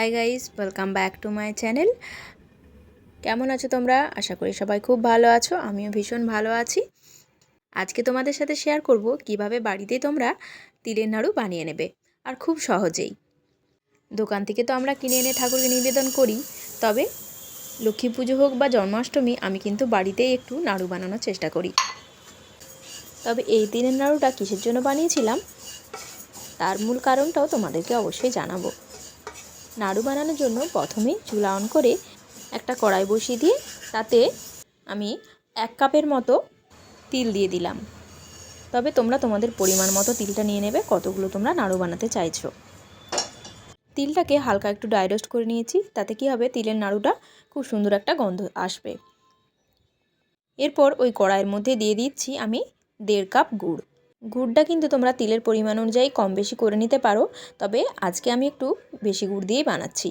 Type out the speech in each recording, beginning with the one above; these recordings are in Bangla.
Hi guys welcome back to my channel কেমন আছো তোমরা? আশা করি সবাই খুব ভালো আছো, আমিও ভীষণ ভালো আছি। আজকে তোমাদের সাথে শেয়ার করব কীভাবে বাড়িতে তোমরা তিলের নাড়ু বানিয়ে নেবে, আর খুব সহজেই। দোকান থেকে তো আমরা কিনে এনে ঠাকুরকে নিবেদন করি, তবে লক্ষ্মী পুজো হোক বা জন্মাষ্টমী, আমি কিন্তু বাড়িতেই একটু নাড়ু বানানোর চেষ্টা করি। তবে এই তিলের নাড়ুটা কিসের জন্য বানিয়েছিলাম, তার মূল কারণটাও তোমাদেরকে অবশ্যই জানাব। নাড়ু বানানোর জন্য প্রথমেই চুলা অন করে একটা কড়াই বসিয়ে দিয়ে তাতে আমি এক কাপের মতো তিল দিয়ে দিলাম। তবে তোমরা তোমাদের পরিমাণ মতো তিলটা নিয়ে নেবে, কতগুলো তোমরা নাড়ু বানাতে চাইছো। তিলটাকে হালকা একটু ড্রাই রোস্ট করে নিয়েছি, তাতে কি হবে, তিলের নাড়ুটা খুব সুন্দর একটা গন্ধ আসবে। এরপর ওই কড়াইয়ের মধ্যে দিয়ে দিচ্ছি আমি দেড় কাপ গুড়। গুড়টা কিন্তু তোমরা তিলের পরিমাণ অনুযায়ী কম বেশি করে নিতে পারো, তবে আজকে আমি একটু বেশি গুড় দিয়েই বানাচ্ছি।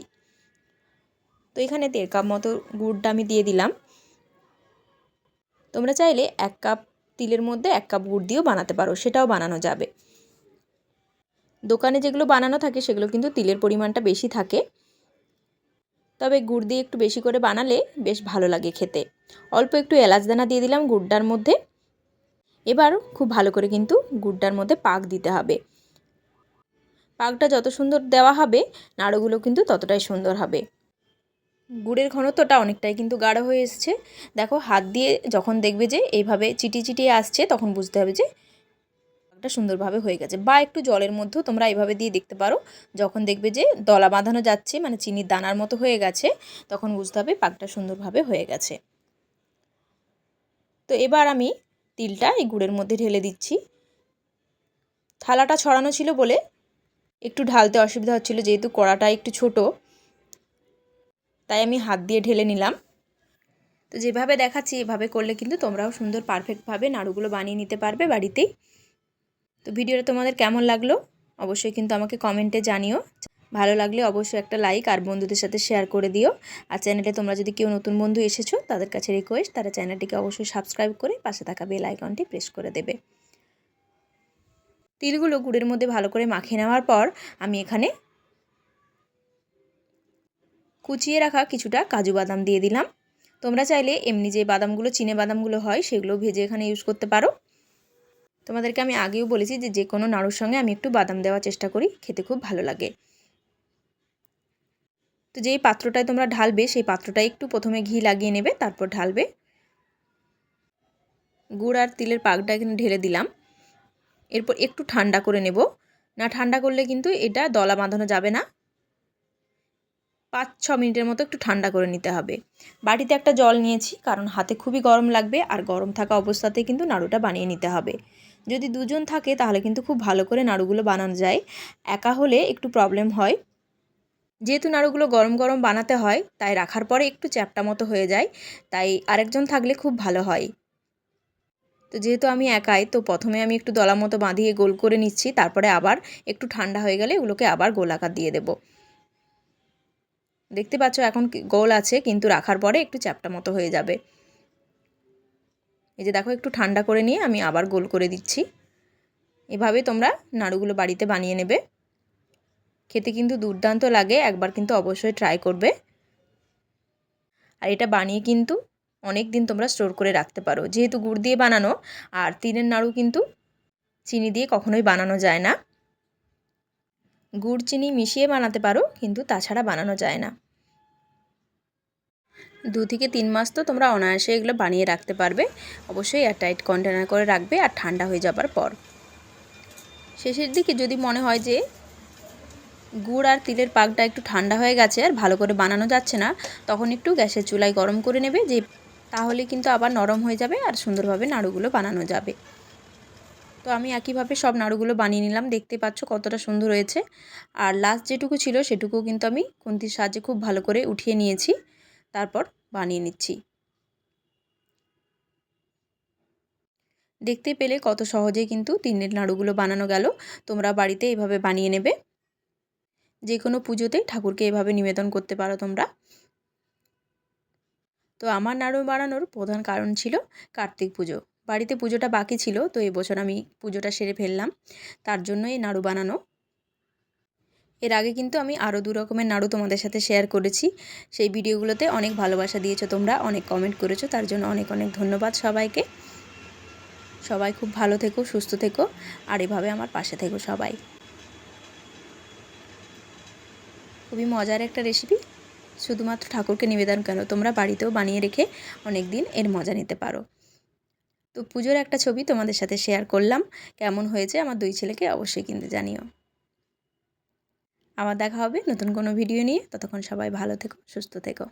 তো এখানে দেড় কাপ মতো গুড়টা আমি দিয়ে দিলাম। তোমরা চাইলে এক কাপ তিলের মধ্যে এক কাপ গুড় দিয়েও বানাতে পারো, সেটাও বানানো যাবে। দোকানে যেগুলো বানানো থাকে সেগুলো কিন্তু তিলের পরিমাণটা বেশি থাকে। তবে গুড় দিয়ে একটু বেশি করে বানালে বেশ ভালো লাগে খেতে। অল্প একটু এলাচ দানা দিয়ে দিলাম গুড়টার মধ্যে। এবার খুব ভালো করে কিন্তু গুড়টার মধ্যে পাক দিতে হবে। পাকটা যত সুন্দর দেওয়া হবে, নাড়ুগুলো কিন্তু ততটাই সুন্দর হবে। গুড়ের ঘনত্বটা অনেকটাই কিন্তু গাঢ় হয়ে এসছে। দেখো, হাত দিয়ে যখন দেখবে যে এইভাবে চিটি চিটিয়ে আসছে, তখন বুঝতে হবে যে পাকটা সুন্দরভাবে হয়ে গেছে। বা একটু জলের মধ্যেও তোমরা এইভাবে দিয়ে দেখতে পারো। যখন দেখবে যে দলা বাঁধানো যাচ্ছে মানে চিনির দানার মতো হয়ে গেছে, তখন বুঝতে হবে পাকটা সুন্দরভাবে হয়ে গেছে। তো এবার আমি তিলটা এই গুড়ের মধ্যে ঢেলে দিচ্ছি। থালাটা ছড়ানো ছিল বলে একটু ঢালতে অসুবিধা হচ্ছিল, যেহেতু কড়াটা একটু ছোট। তাই আমি হাত দিয়ে ঢেলে নিলাম। তো যেভাবে দেখাচ্ছি, এভাবে করলে কিন্তু তোমরাও সুন্দর পারফেক্টভাবে নাড়ুগুলো বানিয়ে নিতে পারবে বাড়িতেই। তো ভিডিওটা তোমাদের কেমন লাগল? অবশ্যই কিন্তু আমাকে কমেন্টে জানিও। ভালো লাগলে অবশ্যই একটা লাইক আর বন্ধুদের সাথে শেয়ার করে দিও। আর চ্যানেলে তোমরা যদি কেউ নতুন বন্ধু এসেছ, তাদের কাছে রিকোয়েস্ট তারা চ্যানেলটিকে অবশ্যই সাবস্ক্রাইব করে পাশে থাকা বেল আইকনটি প্রেস করে দেবে। তিলগুলো গুড়ের মধ্যে ভালো করে মাখিয়ে নেওয়ার পর আমি এখানে কুচিয়ে রাখা কিছুটা কাজু বাদাম দিয়ে দিলাম। তোমরা চাইলে এমনি যে বাদামগুলো, চিনে বাদামগুলো হয় সেগুলো ভেজে এখানে ইউজ করতে পারো। তোমাদেরকে আমি আগেও বলেছি যে যে কোনো নাড়ুর সঙ্গে আমি একটু বাদাম দেওয়ার চেষ্টা করি, খেতে খুব ভালো লাগে। তো যেই পাত্রটায় তোমরা ঢালবে, সেই পাত্রটায় একটু প্রথমে ঘি লাগিয়ে নেবে, তারপর ঢালবে। গুড় আর তিলের পাকটা এখানে ঢেলে দিলাম। এরপর একটু ঠান্ডা করে নেব। না, ঠান্ডা করলে কিন্তু এটা দলা বাঁধানো যাবে না। পাঁচ ছ মিনিটের মতো একটু ঠান্ডা করে নিতে হবে। বাটিতে একটা জল নিয়েছি, কারণ হাতে খুবই গরম লাগবে, আর গরম থাকা অবস্থাতে কিন্তু নাড়ুটা বানিয়ে নিতে হবে। যদি দুজন থাকে, তাহলে কিন্তু খুব ভালো করে নাড়ুগুলো বানানো যায়। একা হলে একটু প্রবলেম হয়। যেহেতু নাড়ুগুলো গরম গরম বানাতে হয়, তাই রাখার পরে একটু চ্যাপটা মতো হয়ে যায়, তাই আরেকজন থাকলে খুব ভালো হয়। তো যেহেতু আমি একাই, তো প্রথমে আমি একটু দলা মতো বাঁধিয়ে গোল করে নিচ্ছি, তারপরে আবার একটু ঠান্ডা হয়ে গেলে এগুলোকে আবার গোল আকার দিয়ে দেব। দেখতে পাচ্ছ এখন গোল আছে, কিন্তু রাখার পরে একটু চ্যাপটা মতো হয়ে যাবে। এই যে দেখো, একটু ঠান্ডা করে নিয়ে আমি আবার গোল করে দিচ্ছি। এভাবে তোমরা নাড়ুগুলো বাড়িতে বানিয়ে নেবে। খেতে কিন্তু দুর্দান্ত লাগে, একবার কিন্তু অবশ্যই ট্রাই করবে। আর এটা বানিয়ে কিন্তু অনেক দিন তোমরা স্টোর করে রাখতে পারো। যেহেতু গুড় দিয়ে বানানো, আর তিনের নাড়ু কিন্তু চিনি দিয়ে কখনোই বানানো যায় না। গুড়, চিনি মিশিয়ে বানাতে পারো, কিন্তু তাছাড়া বানানো যায় না। দু থেকে তিন মাস তো তোমরা অনায়াসে এগুলো বানিয়ে রাখতে পারবে। অবশ্যই এয়ারটাইট কন্টেনার করে রাখবে, আর ঠান্ডা হয়ে যাবার পর। শেষের দিকে যদি মনে হয় যে গুড় আর তিলের পাকটা একটু ঠান্ডা হয়ে গেছে আর ভালো করে বানানো যাচ্ছে না, তখন একটু গ্যাসের চুলায় গরম করে নেবে, যে তাহলে কিন্তু আবার নরম হয়ে যাবে আর সুন্দরভাবে নাড়ুগুলো বানানো যাবে। তো আমি একইভাবে সব নাড়ুগুলো বানিয়ে নিলাম, দেখতে পাচ্ছ কতটা সুন্দর হয়েছে। আর লাস্ট যেটুকু ছিল সেটুকু কিন্তু আমি খুন্তির সাহায্যে খুব ভালো করে উঠিয়ে নিয়েছি, তারপর বানিয়ে নিচ্ছি। দেখতে পেলে কত সহজেই কিন্তু তিনের নাড়ুগুলো বানানো গেল, তোমরা বাড়িতে এভাবে বানিয়ে নেবে। যে কোনো পুজোতেই ঠাকুরকে এভাবে নিবেদন করতে পারো তোমরা। তো আমার নাড়ু বানানোর প্রধান কারণ ছিল কার্তিক পুজো। বাড়িতে পুজোটা বাকি ছিল, তো এবছর আমি পুজোটা সেরে ফেললাম। তার জন্য এই নাড়ু বানানো। এর আগে কিন্তু আমি আরও দু রকমের নাড়ু তোমাদের সাথে শেয়ার করেছি। সেই ভিডিওগুলোতে অনেক ভালোবাসা দিয়েছ তোমরা, অনেক কমেন্ট করেছ, তার জন্য অনেক অনেক ধন্যবাদ সবাইকে। সবাই খুব ভালো থেকো, সুস্থ থেকো, আর এভাবে আমার পাশে থেকো সবাই। খুবই মজার একটা রেসিপি শুধুমাত্র ঠাকুরকে নিবেদন কেন, তোমরা বাড়িতেও বানিয়ে রেখে অনেক দিন এর মজা নিতে পারো। তো পুজোর একটা ছবি তোমাদের সাথে শেয়ার করলাম। কেমন হয়েছে আমার দুই ছেলেকে অবশ্যই কিন্তু জানিও। আবার দেখা হবে নতুন কোনো ভিডিও নিয়ে। ততক্ষণ সবাই ভালো থেকো, সুস্থ থেকো।